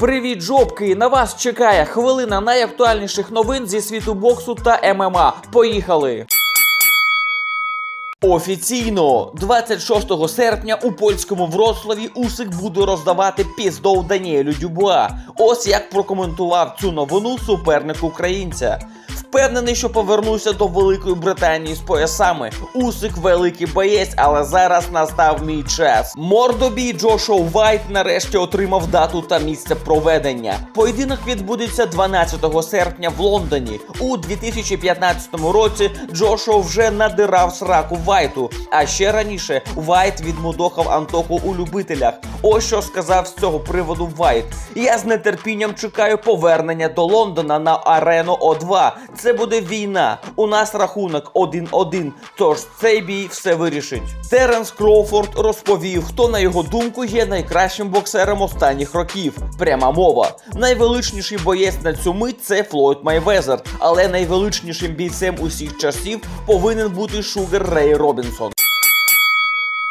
Привіт, жопки! На вас чекає хвилина найактуальніших новин зі світу боксу та ММА. Поїхали! Офіційно 26 серпня у польському Вроцлаві Усик буде роздавати піздов Даніелю Дюбуа. Ось як прокоментував цю новину суперник українця. Впевнений, що повернуся до Великої Британії з поясами. Усик великий боєць, але зараз настав мій час. Мордобій Джошуа Вайт нарешті отримав дату та місце проведення. Поєдинок відбудеться 12 серпня в Лондоні. У 2015 році Джошуа вже надирав сраку Вайту. А ще раніше Вайт відмудохав Антоху у любителях. Ось що сказав з цього приводу Вайт. Я з нетерпінням чекаю повернення до Лондона на арену О2. Це буде війна. У нас рахунок 1-1, тож цей бій все вирішить. Теренс Кроуфорд розповів, хто на його думку є найкращим боксером останніх років. Пряма мова. Найвеличніший боєць на цю мить це Флойд Майвезер, але найвеличнішим бійцем усіх часів повинен бути Шугар Рей Робінсон.